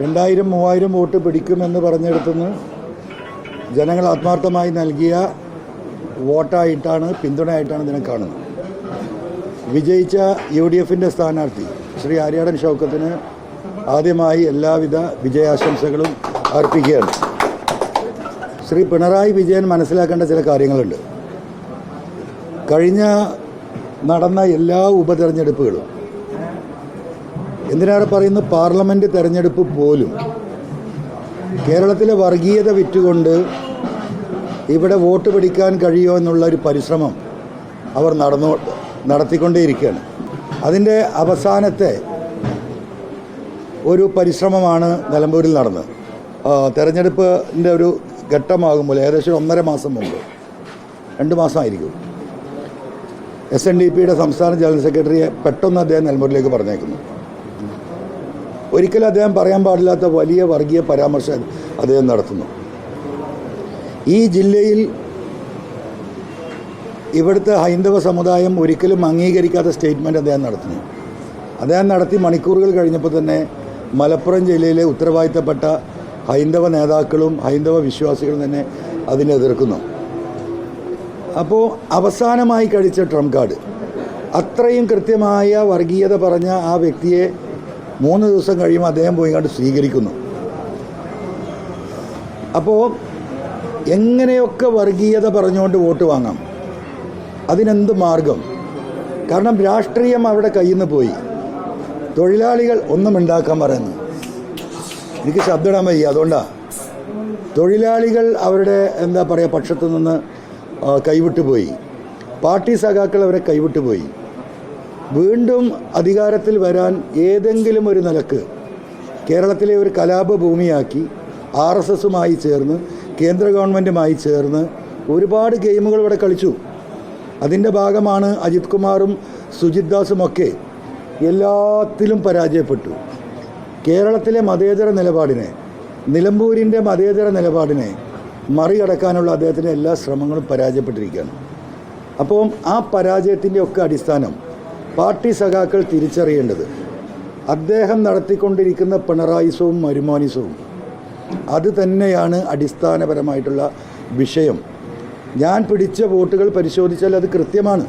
രണ്ടായിരം മൂവായിരം വോട്ട് പിടിക്കുമെന്ന് പറഞ്ഞെടുത്തുനിന്ന് ജനങ്ങൾ ആത്മാർത്ഥമായി നൽകിയ വോട്ടായിട്ടാണ് പിന്തുണയായിട്ടാണ് ഇതിനെ കാണുന്നത്. വിജയിച്ച യു ഡി എഫിന്റെ സ്ഥാനാർത്ഥി ശ്രീ ആര്യാടൻ ഷൗക്കത്തിന് ആദ്യമായി എല്ലാവിധ വിജയാശംസകളും അർപ്പിക്കുകയാണ്. ശ്രീ പിണറായി വിജയൻ മനസ്സിലാക്കേണ്ട ചില കാര്യങ്ങളുണ്ട്. കഴിഞ്ഞ നടന്ന എല്ലാ ഉപതെരഞ്ഞെടുപ്പുകളും എന്തിനേറെ പറയുന്നു പാർലമെന്റ് തെരഞ്ഞെടുപ്പ് പോലും കേരളത്തിലെ വർഗീയത വിറ്റുകൊണ്ട് ഇവിടെ വോട്ട് പിടിക്കാൻ കഴിയുമോ എന്നുള്ള ഒരു പരിശ്രമം അവർ നടന്നു നടത്തിക്കൊണ്ടേയിരിക്കുകയാണ്. അതിന്റെ അവസാനത്തെ ഒരു പരിശ്രമമാണ് നിലമ്പൂരിൽ നടന്നത്. തെരഞ്ഞെടുപ്പിന്റെ ഒരു ഘട്ടമാകുമ്പോൾ ഏകദേശം ഒന്നര മാസം മുമ്പ് രണ്ട് മാസമായിരിക്കും. എസ് എൻ ഡി പിയുടെ സംസ്ഥാന ജനറൽ സെക്രട്ടറിയെ പെട്ടെന്ന് അദ്ദേഹം നിലമ്പൂരിലേക്ക് പറഞ്ഞേക്കുന്നു. ഒരിക്കലും അദ്ദേഹം പറയാൻ പാടില്ലാത്ത വലിയ വർഗീയ പരാമർശം അദ്ദേഹം നടത്തുന്നു. ഈ ജില്ലയിൽ ഇവിടുത്തെ ഹൈന്ദവ സമുദായം ഒരിക്കലും അംഗീകരിക്കാത്ത സ്റ്റേറ്റ്മെന്റ് അദ്ദേഹം നടത്തുന്നു. അദ്ദേഹം നടത്തി മണിക്കൂറുകൾ കഴിഞ്ഞപ്പോൾ തന്നെ മലപ്പുറം ജില്ലയിലെ ഉത്തരവാദിത്തപ്പെട്ട ഹൈന്ദവ നേതാക്കളും ഹൈന്ദവ വിശ്വാസികളും തന്നെ അതിനെ എതിർക്കുന്നു. അപ്പോൾ അവസാനമായി കഴിച്ച ട്രംപ് കാർഡ്. അത്രയും കൃത്യമായ വർഗീയത പറഞ്ഞ ആ വ്യക്തിയെ മൂന്ന് ദിവസം കഴിയുമ്പോൾ അദ്ദേഹം പോയി കണ്ട് സ്വീകരിക്കുന്നു. അപ്പോൾ എങ്ങനെയൊക്കെ വർഗീയത പറഞ്ഞുകൊണ്ട് വോട്ട് വാങ്ങാം? അതിനെന്ത് മാർഗം? കാരണം രാഷ്ട്രീയം അവിടെ കയ്യിൽ നിന്ന് പോയി. തൊഴിലാളികൾ ഒന്നും ഉണ്ടാക്കാൻ പറയുന്നു. എനിക്ക് ശബ്ദമിടാൻ വയ്യ അതുകൊണ്ടാണ് തൊഴിലാളികൾ അവരുടെ എന്താ പറയുക പക്ഷത്തു നിന്ന് കൈവിട്ടുപോയി കൈവിട്ടു പോയി. പാർട്ടി സഖാക്കൾ അവരെ കൈവിട്ടു പോയി. വീണ്ടും അധികാരത്തിൽ വരാൻ ഏതെങ്കിലും ഒരു നിലയ്ക്ക് കേരളത്തിലെ ഒരു കലാപ ഭൂമിയാക്കി ആർ എസ് എസുമായി ചേർന്ന് കേന്ദ്ര ഗവൺമെന്റുമായി ചേർന്ന് ഒരുപാട് ഗെയിമുകൾ ഇവിടെ കളിച്ചു. അതിന്റെ ഭാഗമാണ് അജിത് കുമാറും സുജിത് ദാസും ഒക്കെ എല്ലാത്തിലും പരാജയപ്പെട്ടു. കേരളത്തിലെ മതേതര നിലപാടിനെ നിലമ്പൂരിന്റെ മതേതര നിലപാടിനെ മറികടക്കാനുള്ള അദ്ദേഹത്തിന്റെ എല്ലാ ശ്രമങ്ങളും പരാജയപ്പെട്ടിരിക്കുകയാണ്. അപ്പോൾ ആ പരാജയത്തിന്റെ ഒക്കെ അടിസ്ഥാനം പാർട്ടി സഖാക്കൾ തിരിച്ചറിയേണ്ടത് അദ്ദേഹം നടത്തിക്കൊണ്ടിരിക്കുന്ന പിണറായിസവും മരുമാനിസവും. അത് തന്നെയാണ് അടിസ്ഥാനപരമായിട്ടുള്ള വിഷയം. ഞാൻ പിടിച്ച വോട്ടുകൾ പരിശോധിച്ചാൽ അത് കൃത്യമാണ്.